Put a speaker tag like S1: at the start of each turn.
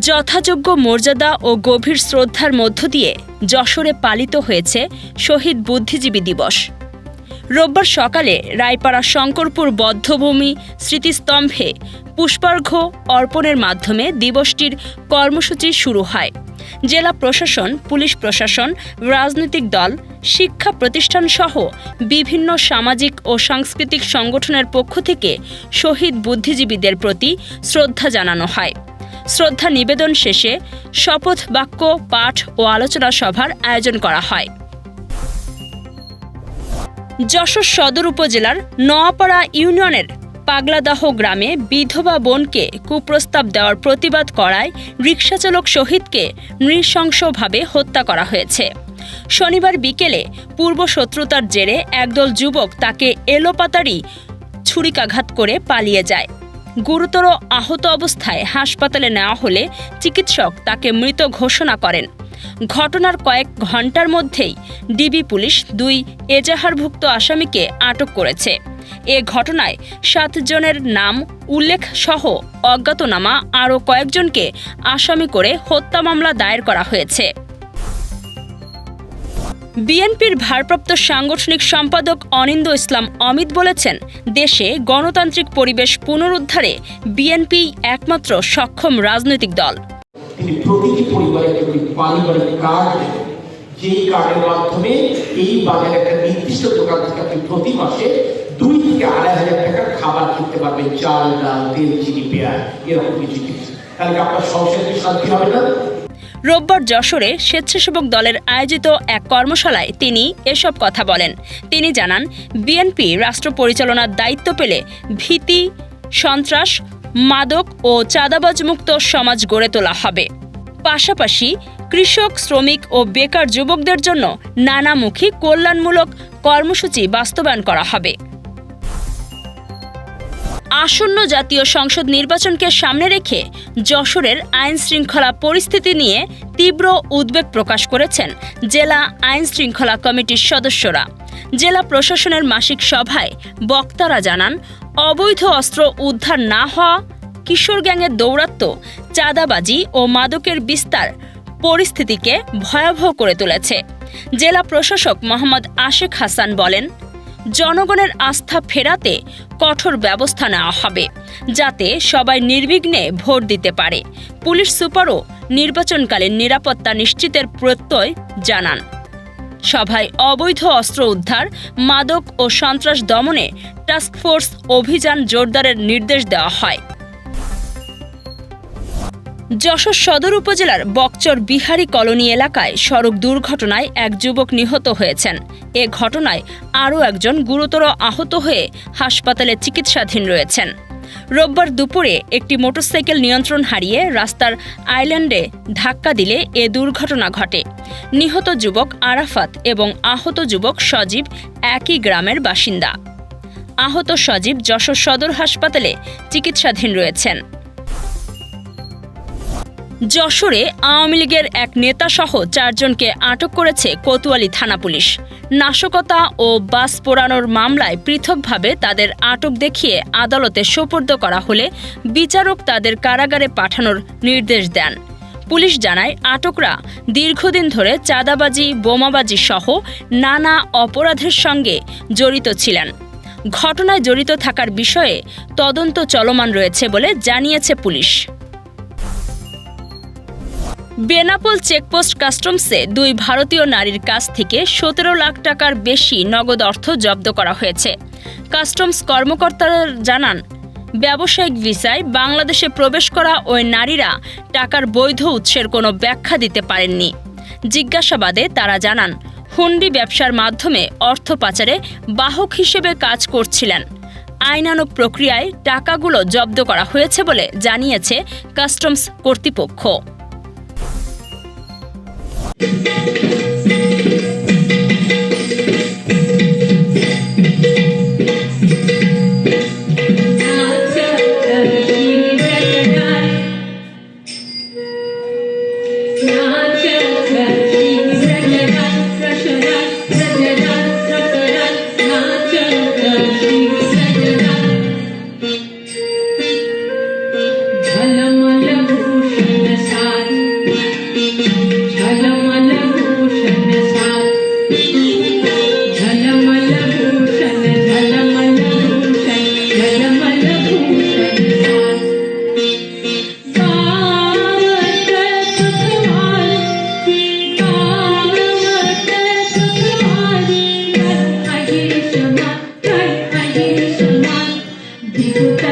S1: যথাযোগ্য মর্যাদা ও গভীর শ্রদ্ধার মধ্য দিয়ে যশোরে পালিত হয়েছে শহীদ বুদ্ধিজীবী দিবস। রোববার সকালে রায়পাড়া শঙ্করপুর বদ্ধভূমি স্মৃতিস্তম্ভে পুষ্পার্ঘ্য অর্পণের মাধ্যমে দিবসটির কর্মসূচি শুরু হয়। জেলা প্রশাসন, পুলিশ প্রশাসন, রাজনৈতিক দল, শিক্ষা প্রতিষ্ঠান সহ বিভিন্ন সামাজিক ও সাংস্কৃতিক সংগঠনের পক্ষ থেকে শহীদ বুদ্ধিজীবীদের প্রতি শ্রদ্ধা জানানো হয়। শ্রদ্ধা নিবেদন শেষে শপথ বাক্য, পাঠ ও আলোচনা সভার আয়োজন করা হয়। যশোর সদর উপজেলার নোয়াপাড়া ইউনিয়নের পাগলাদাহ গ্রামে বিধবা বোনকে কুপ্রস্তাব দেওয়ার প্রতিবাদ করায় রিকশাচালক শহীদকে নৃশংসভাবে হত্যা করা হয়েছে। শনিবার বিকেলে পূর্ব শত্রুতার জেরে একদল যুবক তাকে এলোপাতাড়ি ছুরিকাঘাত করে পালিয়ে যায়। গুরুতর আহত অবস্থায় হাসপাতালে নেওয়া হলে চিকিৎসক তাকে মৃত ঘোষণা করেন। ঘটনার কয়েক ঘণ্টার মধ্যেই ডিবি পুলিশ দুই এজাহারভুক্ত আসামিকে আটক করেছে। এ ঘটনায় সাতজনের নাম, উল্লেখ সহ অজ্ঞাতনামা আরও কয়েকজনকে আসামি করে হত্যা মামলা দায়ের করা হয়েছে। বিএনপির ভারপ্রাপ্ত সাংগঠনিক সম্পাদক অনিন্দ ইসলাম অমিত বলেছেন, দেশে গণতান্ত্রিক পরিবেশ পুনরুদ্ধারে বিএনপি একমাত্র সক্ষম রাজনৈতিক দল।
S2: তিনি প্রতিটি পরিবারের একটি পারিবারিক কার্ড কার্ডের মাধ্যমে এই একটা নির্দিষ্ট দোকান থেকে আপনি প্রতি মাসে দুই থেকে আড়াই হাজার টাকার খাবার কিনতে পারবেন, চাল, ডাল, তেল, চিনি, পেঁয়াজ, এরকম কিছু জিনিস। তাহলে আপনার সংসারে কি শান্তি হবে না?
S1: রোববার যশোরে স্বেচ্ছাসেবক দলের আয়োজিত এক কর্মশালায় তিনি এসব কথা বলেন। তিনি জানান, বিএনপি রাষ্ট্র পরিচালনার দায়িত্ব পেলে ভীতি, সন্ত্রাস, মাদক ও চাঁদাবাজমুক্ত সমাজ গড়ে তোলা হবে। পাশাপাশি কৃষক, শ্রমিক ও বেকার যুবকদের জন্য নানামুখী কল্যাণমূলক কর্মসূচি বাস্তবায়ন করা হবে। আসন্ন জাতীয় সংসদ নির্বাচনকে সামনে রেখে যশোরের আইন শৃঙ্খলা পরিস্থিতি নিয়ে তীব্র উদ্বেগ প্রকাশ করেছেন জেলা আইন শৃঙ্খলা কমিটির সদস্যরা। জেলা প্রশাসনের মাসিক সভায় বক্তারা জানান, অবৈধ অস্ত্র উদ্ধার না হওয়া, কিশোর গ্যাংয়ের দৌরাত্ম্য চাঁদাবাজি ও মাদকের বিস্তার পরিস্থিতিকে ভয়াবহ করে তুলেছে। জেলা প্রশাসক মোহাম্মদ আশেক হাসান বলেন জনগণের আস্থা ফেরাতে কঠোর ব্যবস্থা নেওয়া হবে, যাতে সবাই নির্বিঘ্নে ভোট দিতে পারে, পুলিশ সুপারও নির্বাচনকালীন নিরাপত্তা নিশ্চিতের প্রত্যয় জানান। সভায় অবৈধ অস্ত্র উদ্ধার, মাদক ও সন্ত্রাস দমনে টাস্কফোর্স অভিযান জোরদারের নির্দেশ দেওয়া হয়। যশোর সদর উপজেলার বকচর বিহারী কলোনি এলাকায় সড়ক দুর্ঘটনায় এক যুবক নিহত হয়েছেন। এ ঘটনায় আরও একজন গুরুতর আহত হয়ে হাসপাতালে চিকিৎসাধীন রয়েছেন। রোববার দুপুরে একটি মোটরসাইকেল নিয়ন্ত্রণ হারিয়ে রাস্তার আইল্যান্ডে ধাক্কা দিলে এ দুর্ঘটনা ঘটে। নিহত যুবক আরাফাত এবং আহত যুবক সজীব একই গ্রামের বাসিন্দা। আহত সজীব যশোর সদর হাসপাতালে চিকিৎসাধীন রয়েছেন। যশোরে আওয়ামী লীগের এক নেতাসহ চারজনকে আটক করেছে কোতোয়ালি থানা পুলিশ। নাশকতা ও বাস পোড়ানোর মামলায় পৃথকভাবে তাদের আটক দেখিয়ে আদালতে সোপর্দ করা হলে বিচারক তাদের কারাগারে পাঠানোর নির্দেশ দেন। পুলিশ জানায়, আটকরা দীর্ঘদিন ধরে চাঁদাবাজি, বোমাবাজি সহ নানা অপরাধের সঙ্গে জড়িত ছিলেন। ঘটনায় জড়িত থাকার বিষয়ে তদন্ত চলমান রয়েছে বলে জানিয়েছে পুলিশ। বেনাপোল চেকপোস্ট কাস্টমসে দুই ভারতীয় নারীর কাছ থেকে সতেরো লাখ টাকার বেশি নগদ অর্থ জব্দ করা হয়েছে। কাস্টমস কর্মকর্তারা জানান, ব্যবসায়িক ভিসায় বাংলাদেশে প্রবেশ করা ওই নারীরা টাকার বৈধ উৎসের কোনো ব্যাখ্যা দিতে পারেননি। জিজ্ঞাসাবাদে তারা জানান, হুন্ডি ব্যবসার মাধ্যমে অর্থ পাচারে বাহক হিসেবে কাজ করছিলেন। আইনানুগ প্রক্রিয়ায় টাকাগুলো জব্দ করা হয়েছে বলে জানিয়েছে কাস্টমস কর্তৃপক্ষ। Yeah.